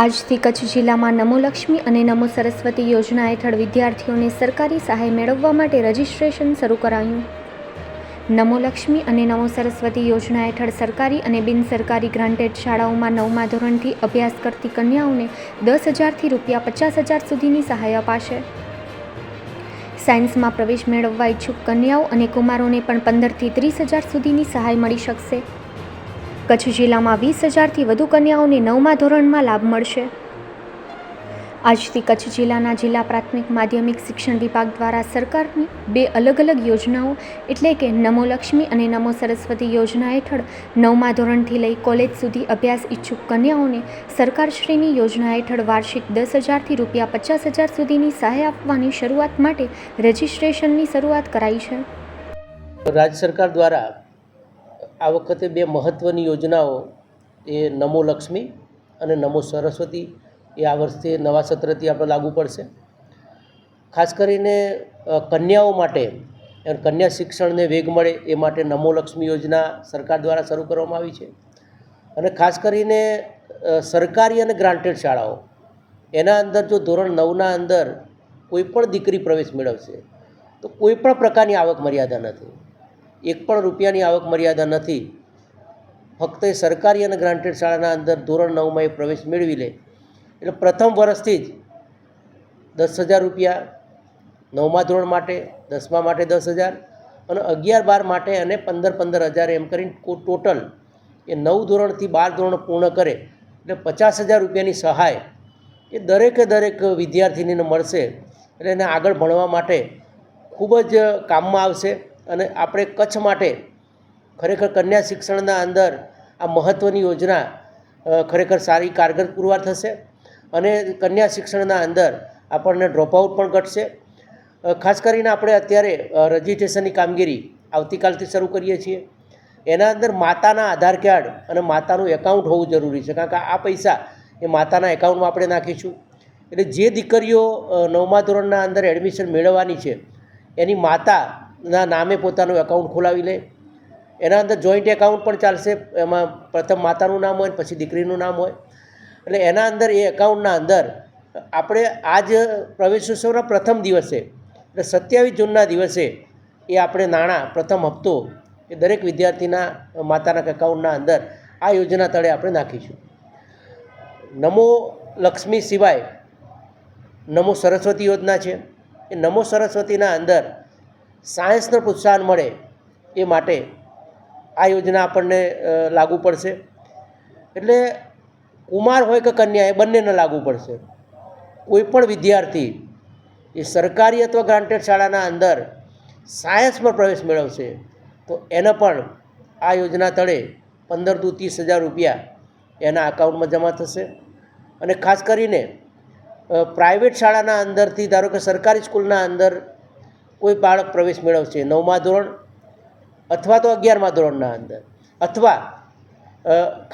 આજથી કચ્છ જિલ્લામાં નમો લક્ષ્મી અને નમો સરસ્વતી યોજના હેઠળ વિદ્યાર્થીઓને સરકારી સહાય મેળવવા માટે રજિસ્ટ્રેશન શરૂ કરાયું. નમો લક્ષ્મી અને નમો સરસ્વતી યોજના હેઠળ સરકારી અને બિનસરકારી ગ્રાન્ટેડ શાળાઓમાં નવમા ધોરણથી અભ્યાસ કરતી કન્યાઓને દસ હજારથી રૂપિયા પચાસ હજાર સુધીની સહાય અપાશે. સાયન્સમાં પ્રવેશ મેળવવા ઈચ્છુક કન્યાઓ અને કુમારોને પણ પંદરથી ત્રીસ હજાર સુધીની સહાય મળી શકશે. કચ્છ જિલ્લામાં વીસ હજારથી વધુ કન્યાઓને નવમા ધોરણમાં લાભ મળશે. આજથી કચ્છ જિલ્લાના જિલ્લા પ્રાથમિક માધ્યમિક શિક્ષણ વિભાગ દ્વારા સરકારની બે અલગ અલગ યોજનાઓ એટલે કે નમો લક્ષ્મી અને નમો સરસ્વતી યોજના હેઠળ નવમા ધોરણથી લઈ કોલેજ સુધી અભ્યાસ ઈચ્છુક કન્યાઓને સરકારશ્રીની યોજના હેઠળ વાર્ષિક દસ હજારથી રૂપિયા પચાસ હજાર સુધીની સહાય આપવાની શરૂઆત માટે રજિસ્ટ્રેશનની શરૂઆત કરાઈ છે. રાજ્ય સરકાર દ્વારા આ વખતે બે મહત્ત્વની યોજનાઓ, એ નમો લક્ષ્મી અને નમો સરસ્વતી, એ આ વર્ષે નવા સત્રથી આપણે લાગુ પડશે. ખાસ કરીને કન્યાઓ માટે કન્યા શિક્ષણને વેગ મળે એ માટે નમો લક્ષ્મી યોજના સરકાર દ્વારા શરૂ કરવામાં આવી છે. અને ખાસ કરીને સરકારી અને ગ્રાન્ટેડ શાળાઓ. એના અંદર જો ધોરણ નવના અંદર કોઈપણ દીકરી પ્રવેશ મેળવશે, તો કોઈપણ પ્રકારની આવક મર્યાદા નથી. એક પણ રૂપિયાની આવક મર્યાદા નથી. ફક્ત એ સરકારી અને ગ્રાન્ટેડ શાળાના અંદર ધોરણ નવમાં એ પ્રવેશ મેળવી લે. એટલે પ્રથમ વર્ષથી જ દસ હજાર રૂપિયા નવમા ધોરણ માટે, દસમા માટે દસ હજાર અને અગિયાર બાર માટે અને પંદર પંદર હજાર એમ કરીને ટોટલ એ નવ ધોરણથી બાર ધોરણ પૂર્ણ કરે. એટલે પચાસ હજાર રૂપિયાની સહાય એ દરેકે દરેક વિદ્યાર્થીનીને મળશે. એટલે એને આગળ ભણવા માટે ખૂબ જ કામમાં આવશે. અને આપણે કચ્છ માટે ખરેખર કન્યા શિક્ષણના અંદર આ મહત્ત્વની યોજના ખરેખર સારી કારગર પુરવાર થશે અને કન્યા શિક્ષણના અંદર આપણને ડ્રોપઆઉટ પણ ઘટશે. ખાસ કરીને આપણે અત્યારે રજિસ્ટ્રેશનની કામગીરી આવતીકાલથી શરૂ કરીએ છીએ. એના અંદર માતાના આધાર કાર્ડ અને માતાનું એકાઉન્ટ હોવું જરૂરી છે, કારણ કે આ પૈસા એ માતાના એકાઉન્ટમાં આપણે નાખીશું. એટલે જે દીકરીઓ નવમા ધોરણના અંદર એડમિશન મેળવવાની છે, એની માતાના નામે પોતાનું એકાઉન્ટ ખોલાવી લે. એના અંદર જોઈન્ટ એકાઉન્ટ પણ ચાલશે. એમાં પ્રથમ માતાનું નામ હોય પછી દીકરીનું નામ હોય. એટલે એના અંદર એ એકાઉન્ટના અંદર આપણે આજ પ્રવેશોત્સવના પ્રથમ દિવસે, એટલે સત્યાવીસ જૂનના દિવસે એ આપણે નાણાં પ્રથમ હપ્તો એ દરેક વિદ્યાર્થીના માતાના એકાઉન્ટના અંદર આ યોજના તળે આપણે નાખીશું. નમો લક્ષ્મી સિવાય નમો સરસ્વતી યોજના છે. એ નમો સરસ્વતીના અંદર સાયન્સને પ્રોત્સાહન મળે એ માટે આ યોજના આપણને લાગુ પડશે. એટલે કુમાર હોય કે કન્યા, એ બંનેને લાગુ પડશે. કોઈ પણ વિદ્યાર્થી એ સરકારી અથવા ગ્રાન્ટેડ શાળાના અંદર સાયન્સમાં પ્રવેશ મેળવશે, તો એને પણ આ યોજના તળે પંદરથી ત્રીસ હજાર રૂપિયા એના અકાઉન્ટમાં જમા થશે. અને ખાસ કરીને પ્રાઇવેટ શાળાના અંદરથી, ધારો કે સરકારી સ્કૂલના અંદર કોઈ બાળક પ્રવેશ મેળવશે નવમા ધોરણ અથવા તો અગિયારમા ધોરણના અંદર. અથવા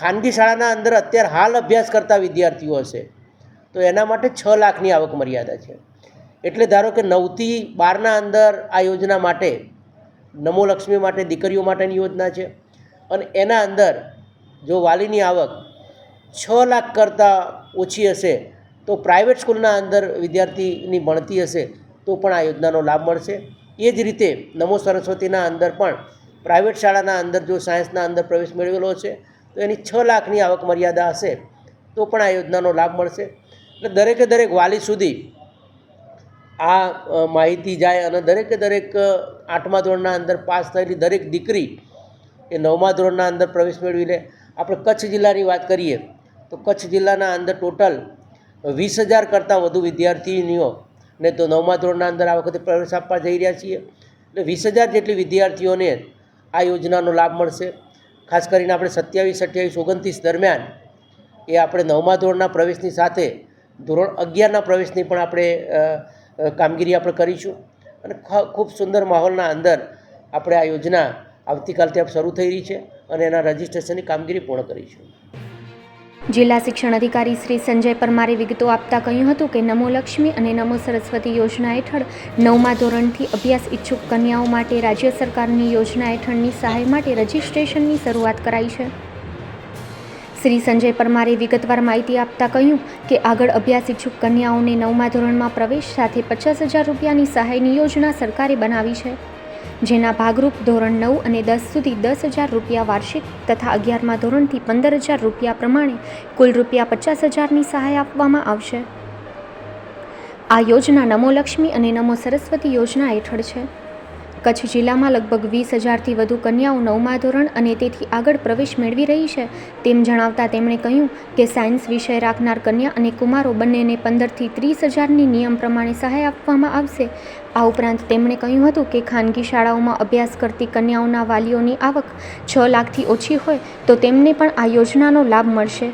ખાનગી શાળાના અંદર અત્યારે હાલ અભ્યાસ કરતા વિદ્યાર્થીઓ હશે, તો એના માટે છ લાખની આવક મર્યાદા છે. એટલે ધારો કે નવથી બારના અંદર આ યોજના માટે, નમો લક્ષ્મી માટે, દીકરીઓ માટેની યોજના છે, અને એના અંદર જો વાલીની આવક છ લાખ કરતાં ઓછી હશે, તો પ્રાઇવેટ સ્કૂલના અંદર વિદ્યાર્થીની ભણતી હશે તો પણ આ યોજનાનો લાભ મળશે. એ જ રીતે નમો સરસ્વતીના અંદર પણ પ્રાઇવેટ શાળાના અંદર જો સાયન્સના અંદર પ્રવેશ મેળવેલો છે, તો એની છ લાખની આવક મર્યાદા હશે, તો પણ આ યોજનાનો લાભ મળશે. એટલે દરેકે દરેક વાલી સુધી આ માહિતી જાય અને દરેકે દરેક આઠમા ધોરણના અંદર પાસ થયેલી દરેક દીકરી એ નવમા ધોરણના અંદર પ્રવેશ મેળવી લે. આપણે કચ્છ જિલ્લાની વાત કરીએ, તો કચ્છ જિલ્લાના અંદર ટોટલ વીસ હજાર કરતાં વધુ વિદ્યાર્થીનીઓ ને તો નવમા ધોરણના અંદર આ વખતે પ્રવેશ આપવા જઈ રહ્યા છીએ. એટલે વીસ હજાર જેટલી વિદ્યાર્થીઓને આ યોજનાનો લાભ મળશે. ખાસ કરીને આપણે સત્યાવીસ, અઠ્યાવીસ, ઓગણત્રીસ દરમિયાન એ આપણે નવમા ધોરણના પ્રવેશની સાથે ધોરણ અગિયારના પ્રવેશની પણ આપણે કામગીરી આપણે કરીશું. અને ખૂબ સુંદર માહોલના અંદર આપણે આ યોજના આવતીકાલથી આપ શરૂ થઈ રહી છે અને એના રજિસ્ટ્રેશનની કામગીરી પૂર્ણ કરીશું. જિલ્લા શિક્ષણ અધિકારી શ્રી સંજય પરમારે વિગતો આપતા કહ્યું હતું કે નમો લક્ષ્મી અને નમો સરસ્વતી યોજના હેઠળ નવમા ધોરણથી અભ્યાસ ઈચ્છુક કન્યાઓ માટે રાજ્ય સરકારની યોજના હેઠળની સહાય માટે રજિસ્ટ્રેશનની શરૂઆત કરાઈ છે. શ્રી સંજય પરમારે વિગતવાર માહિતી આપતા કહ્યું કે આગળ અભ્યાસ ઈચ્છુક કન્યાઓને નવમા ધોરણમાં પ્રવેશ સાથે પચાસ હજાર રૂપિયાની સહાયની યોજના સરકારે બનાવી છે. જેના ભાગરૂપ ધોરણ નવ અને દસ સુધી દસ હજાર રૂપિયા વાર્ષિક તથા અગિયારમાં ધોરણથી પંદર હજાર રૂપિયા પ્રમાણે કુલ રૂપિયા પચાસ હજારની સહાય આપવામાં આવશે. આ યોજના નમો લક્ષ્મી અને નમો સરસ્વતી યોજના હેઠળ છે. કચ્છ જિલ્લામાં લગભગ વીસ હજારથી વધુ કન્યાઓ નવમા ધોરણ અને તેથી આગળ પ્રવેશ મેળવી રહી છે. તેમ જણાવતા તેમણે કહ્યું કે સાયન્સ વિષય રાખનાર કન્યા અને કુમારો બંનેને પંદરથી ત્રીસ હજારની નિયમ પ્રમાણે સહાય આપવામાં આવશે. આ ઉપરાંત તેમણે કહ્યું હતું કે ખાનગી શાળાઓમાં અભ્યાસ કરતી કન્યાઓના વાલીઓની આવક છ લાખથી ઓછી હોય તો તેમને પણ આ યોજનાનો લાભ મળશે.